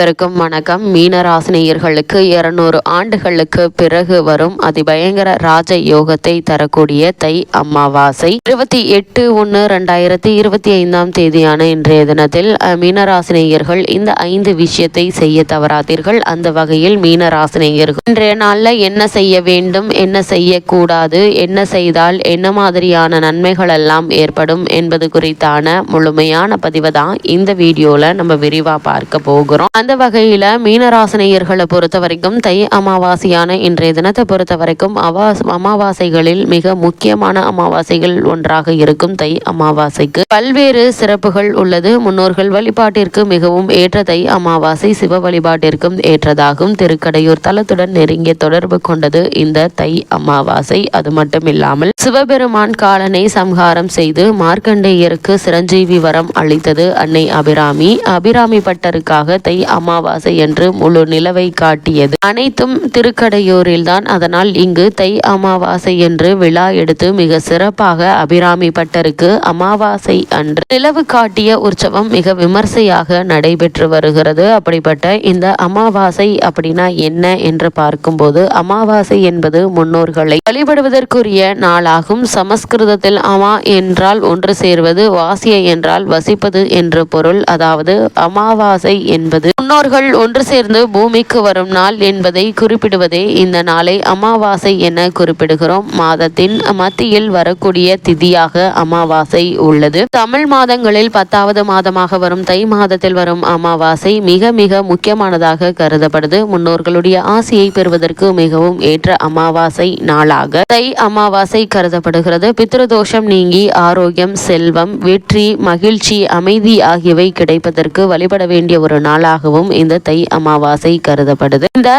அனைவருக்கும் வணக்கம். மீனராசினியர்களுக்கு இருநூறு ஆண்டுகளுக்கு பிறகு வரும் அதிபயங்கர ராஜ யோகத்தை தரக்கூடிய தை அமாவாசை. இருபத்தி எட்டு ஒன்று ரெண்டாயிரத்தி இருபத்தி ஐந்தாம் தேதியான இன்றைய தினத்தில் மீனராசினியர்கள் இந்த ஐந்து விஷயத்தை செய்ய தவறாதீர்கள். அந்த வகையில் மீனராசினியர்கள் இன்றைய நாளில் என்ன செய்ய வேண்டும் என்ன செய்யக்கூடாது என்ன செய்தால் என்ன மாதிரியான நன்மைகள் எல்லாம் ஏற்படும் என்பது குறித்தான முழுமையான பதிவை தான் இந்த வீடியோவில் நம்ம விரிவாக பார்க்க போகிறோம். அந்த வகையில் மீனராசினியர்களை பொறுத்த வரைக்கும் தை அமாவாசையான இன்றைய தினத்தை பொறுத்த வரைக்கும் அவாஸ் அமாவாசைகளில் மிக முக்கியமான அமாவாசைகள் ஒன்றாக இருக்கும் தை அமாவாசைக்கு. பல்வேறு சிறப்புகள் உள்ளது. முன்னோர்கள் வழிபாட்டிற்கு மிகவும் ஏற்ற தை அமாவாசை சிவ வழிபாட்டிற்கும் ஏற்றதாகும். திருக்கடையூர் தலத்துடன் நெருங்கிய தொடர்பு கொண்டது இந்த தை அமாவாசை. அது மட்டும் இல்லாமல் சிவபெருமான் காலனை சம்ஹாரம் செய்து மார்க்கண்டேயருக்கு சிரஞ்சீவி வரம் அளித்தது அன்னை அபிராமி. அபிராமி பட்டருக்காக தை அமாவாசை என்று முழு நிலவை காட்டியது. அனைத்தும் திருக்கடையூரில்தான். அதனால் இங்கு தை அமாவாசை என்று விழா எடுத்து மிக சிறப்பாக அபிராமி பட்டருக்கு அமாவாசை அன்று நிலவு காட்டிய உற்சவம் மிக விமர்சையாக நடைபெற்று வருகிறது. அப்படிப்பட்ட இந்த அமாவாசை அப்படின்னா என்ன என்று பார்க்கும்போது அமாவாசை என்பது முன்னோர்களை வழிபடுவதற்குரிய நாளாகும். சமஸ்கிருதத்தில் அமா என்றால் ஒன்று சேர்வது வாசிய என்றால் வசிப்பது என்று பொருள். அதாவது அமாவாசை என்பது முன்னோர்கள் ஒன்று சேர்ந்து பூமிக்கு வரும் நாள் என்பதை குறிப்பிடுவதே இந்த நாளை அமாவாசை என குறிப்பிடுகிறோம். மாதத்தின் மத்தியில் வரக்கூடிய திதியாக அமாவாசை உள்ளது. தமிழ் மாதங்களில் பத்தாவது மாதமாக வரும் தை மாதத்தில் வரும் அமாவாசை மிக மிக முக்கியமானதாக கருதப்படுது. முன்னோர்களுடைய ஆசையை பெறுவதற்கு மிகவும் ஏற்ற அமாவாசை நாளாக தை அமாவாசை கருதப்படுகிறது. பித்ருதோஷம் நீங்கி ஆரோக்கியம் செல்வம் வெற்றி மகிழ்ச்சி அமைதி ஆகியவை கிடைப்பதற்கு வழிபட வேண்டிய ஒரு நாளாகவும் தினமாகவும் இந்த தை அமாவாசை கருதப்படுது. இந்த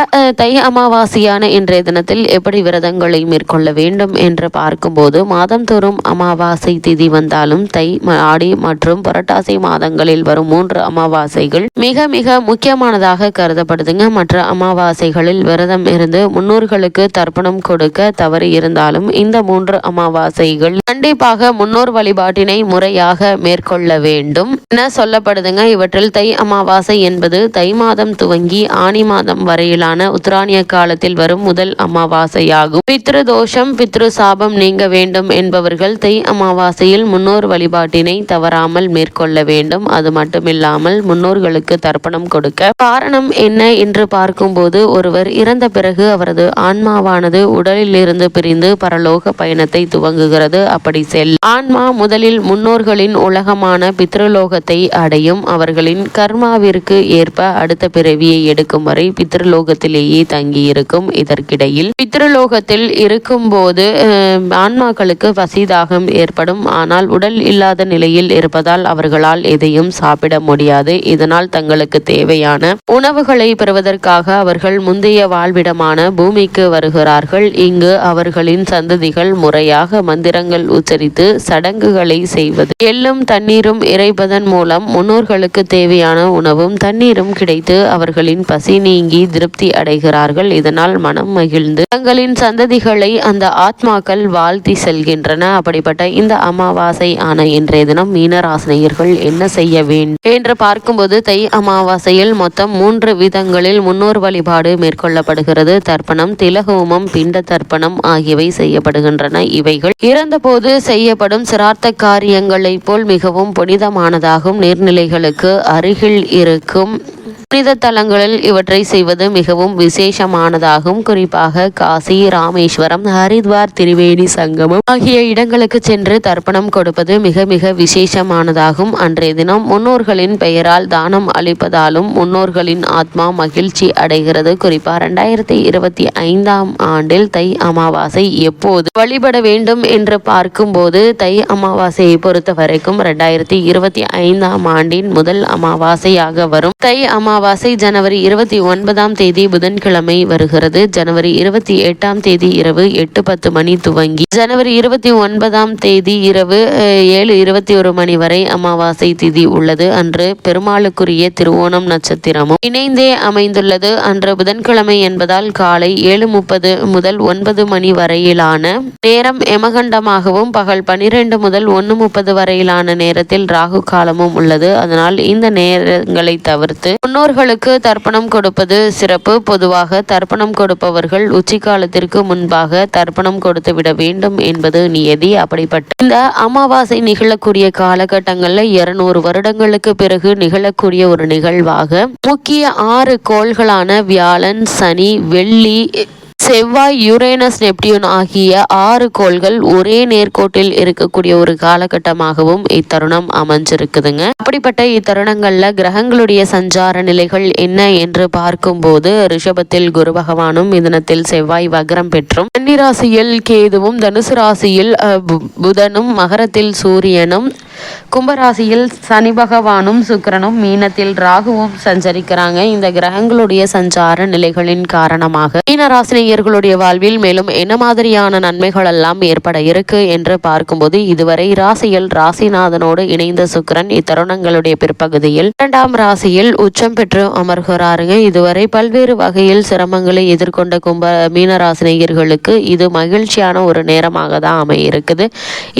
தை அமாவாசையான இன்றைய தினத்தில் எப்படி விரதங்களை மேற்கொள்ள வேண்டும் என்று பார்க்கும்போது மாதந்தோறும் அமாவாசை திதி வந்தாலும் தை ஆடி மற்றும் புரட்டாசி மாதங்களில் வரும் மூன்று அமாவாசைகள் மிக மிக முக்கியமானதாக கருதப்படுதுங்க. மற்ற அமாவாசைகளில் விரதம் இருந்து முன்னோர்களுக்கு தர்ப்பணம் கொடுக்க தவறு இருந்தாலும் இந்த மூன்று அமாவாசைகள் கண்டிப்பாக முன்னோர் வழிபாட்டினை முறையாக மேற்கொள்ள வேண்டும் என சொல்லப்படுதுங்க. இவற்றில் தை அமாவாசை என்பது தை மாதம் துவங்கி ஆணி மாதம் வரையிலான உத்தராணிய காலத்தில் வரும் முதல் அமாவாசையாகும். பித்ரு தோஷம் பித்ரு சாபம் நீங்க வேண்டும் என்பவர்கள் தை அமாவாசையில் முன்னோர் வழிபாட்டினை தவறாமல் மேற்கொள்ள வேண்டும். அது மட்டுமில்லாமல் முன்னோர்களுக்கு தர்ப்பணம் கொடுக்க. காரணம் என்ன என்று பார்க்கும்போது ஒருவர் இறந்த பிறகு அவரது ஆன்மாவானது உடலிலிருந்து பிரிந்து பரலோக பயணத்தை துவங்குகிறது. அப்படி செல் ஆன்மா முதலில் முன்னோர்களின் உலகமான பித்ருலோகத்தை அடையும். அவர்களின் கர்மாவிற்கு ஏற்ப அடுத்த பிறவியை எடுக்கும் வரை பித்ருலோகத்திலேயே தங்கியிருக்கும் இதற்கிடையில். பித்ருலோகத்தில் இருக்கும் போது ஆன்மாக்களுக்கு வசிதாகம் ஏற்படும். ஆனால் உடல் இல்லாத நிலையில் இருப்பதால் அவர்களால் எதையும் சாப்பிட முடியாது. இதனால் தங்களுக்கு தேவையான உணவுகளை பெறுவதற்காக அவர்கள் முந்தைய வாழ்விடமான பூமிக்கு வருகிறார்கள். இங்கு அவர்களின் சந்ததிகள் முறையாக மந்திரங்கள் உச்சரித்து சடங்குகளை செய்வது. எள்ளும் தண்ணீரும் இறைப்பதன் மூலம் முன்னோர்களுக்கு தேவையான உணவும் தண்ணீரும் கிடைத்து அவர்களின் பசி நீங்கி திருப்தி அடைகிறார்கள். இதனால் மனம் மகிழ்ந்து தங்களின் சந்ததிகளை அந்த ஆத்மாக்கள் வாழ்த்தி செல்கின்றன. அப்படிப்பட்ட இந்த அமாவாசை ஆன இன்றைய தினம் மீனராசினியர்கள் என்ன செய்ய வேண்டும் என்று பார்க்கும்போது தை அமாவாசையில் மொத்தம் மூன்று விதங்களில் முன்னோர் வழிபாடு மேற்கொள்ளப்படுகிறது. தர்ப்பணம் திலகோமம் பிண்ட தர்ப்பணம் ஆகியவை செய்யப்படுகின்றன. இவைகள் இறந்தபோது செய்யப்படும் சிரார்த்த காரியங்களை போல் மிகவும் புனிதமானதாகும். நீர்நிலைகளுக்கு அருகில் இருக்கும் புனித தலங்களில் இவற்றை செய்வது மிகவும் விசேஷமானதாகும். குறிப்பாக காசி ராமேஸ்வரம் ஹரித்வார் திரிவேணி சங்கமம் ஆகிய இடங்களுக்கு சென்று தர்ப்பணம் கொடுப்பது மிக மிக விசேஷமானதாகும். அன்றைய தினம் முன்னோர்களின் பெயரால் தானம் அளிப்பதாலும் முன்னோர்களின் ஆத்மா மகிழ்ச்சி அடைகிறது. குறிப்பாக இரண்டாயிரத்தி இருபத்தி ஐந்தாம் ஆண்டில் தை அமாவாசை எப்போது வழிபட வேண்டும் என்று பார்க்கும்போது தை அமாவாசையை பொறுத்த வரைக்கும் இரண்டாயிரத்தி இருபத்தி ஐந்தாம் ஆண்டின் முதல் அமாவாசையாக வரும். தை அமாவாசை அமாவாசை ஜனவரி இருபத்தி ஒன்பதாம் தேதி புதன்கிழமை வருகிறது. ஜனவரி இருபத்தி எட்டாம் தேதி இரவு எட்டு பத்து மணி துவங்கி ஜனவரி இருபத்தி ஒன்பதாம் தேதி இரவு ஏழு இருபத்தி ஒரு மணி வரை அமாவாசை திதி உள்ளது. அன்று பெருமாளுக்குரிய திருவோணம் நட்சத்திரமும் இணைந்தே அமைந்துள்ளது. அன்று புதன்கிழமை என்பதால் காலை ஏழு முப்பது முதல் ஒன்பது மணி வரையிலான நேரம் எமகண்டமாகவும் பகல் பனிரெண்டு முதல் ஒன்று முப்பது வரையிலான நேரத்தில் ராகு காலமும் உள்ளது. அதனால் இந்த நேரங்களை தவிர்த்து முன்னோர் முன்னோர்களுக்கு தர்ப்பணம் கொடுப்பது சிறப்பு. பொதுவாக தர்ப்பணம் கொடுப்பவர்கள் உச்சிக்காலத்திற்கு முன்பாக தர்ப்பணம் கொடுத்து விட வேண்டும் என்பது நியதி. அப்படிப்பட்ட இந்த அமாவாசை நிகழக்கூடிய காலகட்டங்களில் இருநூறு வருடங்களுக்கு பிறகு நிகழக்கூடிய ஒரு நிகழ்வாக முக்கிய ஆறு கோள்களான வியாழன் சனி வெள்ளி செவ்வாய் யுரேனஸ் நெப்டியூன் ஆகிய ஆறு கோள்கள் ஒரே நேர்கோட்டில் இருக்கக்கூடிய ஒரு காலகட்டமாகவும் இத்தருணம் அமைஞ்சிருக்குதுங்க. அப்படிப்பட்ட இத்தருணங்களில் கிரகங்களுடைய சஞ்சார நிலைகள் என்ன என்று பார்க்கும்போது ரிஷபத்தில் குரு பகவானும் மிதனத்தில் செவ்வாய் வக்ரம் பெற்றும். கன்னிராசியில் கேதுவும் தனுசு ராசியில் புதனும் மகரத்தில் சூரியனும் கும்பராசியில் சனி பகவானும் சுக்கரனும் மீனத்தில் ராகுவும் சஞ்சரிக்கிறாங்க. இந்த கிரகங்களுடைய சஞ்சார நிலைகளின் காரணமாக மீனராசினியர்களுடைய வாழ்வில் மேலும் என்ன மாதிரியான நன்மைகள் எல்லாம் ஏற்பட இருக்கு என்று பார்க்கும்போது இதுவரை ராசியில் ராசிநாதனோடு இணைந்த சுக்கரன் இத்தருணங்களுடைய பிற்பகுதியில் இரண்டாம் ராசியில் உச்சம் பெற்று அமர்கிறாருங்க. இதுவரை பல்வேறு வகையில் சிரமங்களை எதிர்கொண்ட கும்ப மீனராசினியர்களுக்கு இது மகிழ்ச்சியான ஒரு நேரமாக தான் அமையிருக்குது.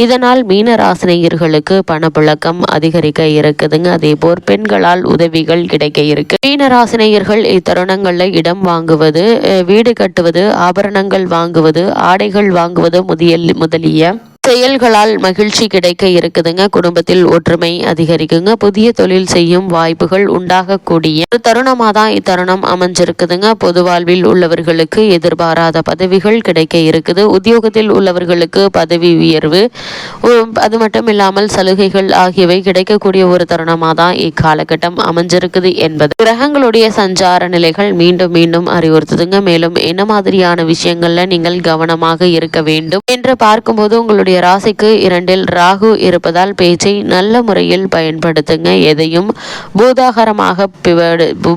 இதனால் மீனராசினியர்களுக்கு பணப்புழக்கம் அதிகரிக்க இருக்குதுங்க. அதே போல் பெண்களால் உதவிகள் கிடைக்க இருக்கு. மீனராசினியர்கள் இத்தருணங்களில் இடம் வாங்குவது வீடு கட்டுவது ஆபரணங்கள் வாங்குவது ஆடைகள் வாங்குவது முதியல் முதலிய செயல்களால் மகிழ்ச்சி கிடைக்க இருக்குதுங்க. குடும்பத்தில் ஒற்றுமை அதிகரிக்குங்க. புதிய தொழில் செய்யும் வாய்ப்புகள் உண்டாகக்கூடிய ஒரு தருணமாக தான் இத்தருணம் அமைஞ்சிருக்குதுங்க. பொது வாழ்வில் உள்ளவர்களுக்கு எதிர்பாராத பதவிகள் கிடைக்க இருக்குது. உத்தியோகத்தில் உள்ளவர்களுக்கு பதவி உயர்வு அது மட்டும் இல்லாமல் சலுகைகள் ஆகியவை கிடைக்கக்கூடிய ஒரு தருணமாக தான் இக்காலகட்டம் அமைஞ்சிருக்குது என்பது. கிரகங்களுடைய சஞ்சார நிலைகள் மீண்டும் மீண்டும் அறிவுறுத்துதுங்க. மேலும் என்ன மாதிரியான விஷயங்கள்ல நீங்கள் கவனமாக இருக்க வேண்டும்? என்று பார்க்கும்போது உங்களுடைய ராசிக்கு இரண்டில் ராகு இருப்பதால் பேச்சை நல்ல முறையில் பயன்படுத்துங்க. எதையும் பூதாகரமாக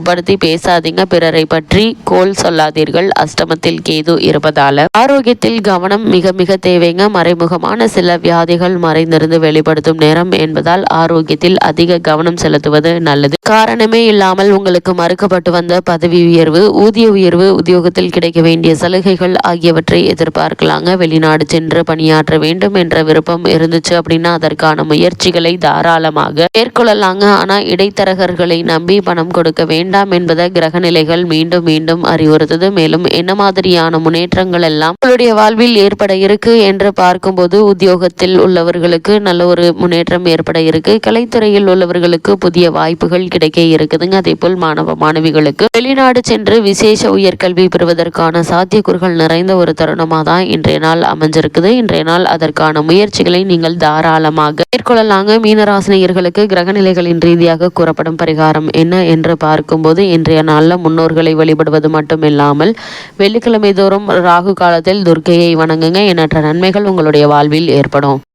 படுத்தி பேசாதீங்க. பிறரை பற்றி கோல் சொல்லாதீர்கள். அஷ்டமத்தில் கேது இருப்பதால. ஆரோக்கியத்தில் கவனம் மிக மிக தேவைங்க. மறைமுகமான சில வியாதிகள் மறைந்திருந்து வெளிப்படுத்தும் நேரம் என்பதால் ஆரோக்கியத்தில் அதிக கவனம் செலுத்துவது நல்லது. காரணமே இல்லாமல் உங்களுக்கு மறுக்கப்பட்டு வந்த பதவி உயர்வு ஊதிய உயர்வு உத்தியோகத்தில் கிடைக்க வேண்டிய சலுகைகள் ஆகியவற்றை எதிர்பார்க்கலாங்க. வெளிநாடு சென்று பணியாற்ற வேண்டும். என்ற விருப்பம் இருந்துச்சு அப்படின்னா அதற்கான முயற்சிகளை தாராளமாக மேற்கொள்ளலாங்க. ஆனா இடைத்தரகர்களை நம்பி பணம் கொடுக்க வேண்டாம் என்பதை கிரக நிலைகள் மீண்டும் மீண்டும் அறிவுறுத்தது. மேலும் என்ன மாதிரியான முன்னேற்றங்கள் எல்லாம் உங்களுடைய வாழ்வில் ஏற்பட இருக்கு என்று பார்க்கும்போது உத்தியோகத்தில் உள்ளவர்களுக்கு நல்ல ஒரு முன்னேற்றம் ஏற்பட இருக்கு. கலைத்துறையில் உள்ளவர்களுக்கு புதிய வாய்ப்புகள் கிடைக்க இருக்குதுங்க. அதே போல் மாணவ மாணவிகளுக்கு வெளிநாடு சென்று விசேஷ உயர்கல்வி பெறுவதற்கான சாத்தியக்கூறுகள் நிறைந்த ஒரு தருணமாக தான் இன்றைய நாள் அமைஞ்சிருக்குது. இன்றைய நாள் அதற்கு அதற்கான முயற்சிகளை நீங்கள் தாராளமாக மேற்கொள்ளலாங்க. மீனராசினியர்களுக்கு கிரகநிலைகளின் ரீதியாக கூறப்படும் பரிகாரம் என்ன என்று பார்க்கும்போது இன்றைய நாளில் முன்னோர்களை வழிபடுவது மட்டும் இல்லாமல் வெள்ளிக்கிழமை தோறும் ராகு காலத்தில் துர்க்கையை வணங்குங்க. எண்ணற்ற நன்மைகள் உங்களுடைய வாழ்வில் ஏற்படும்.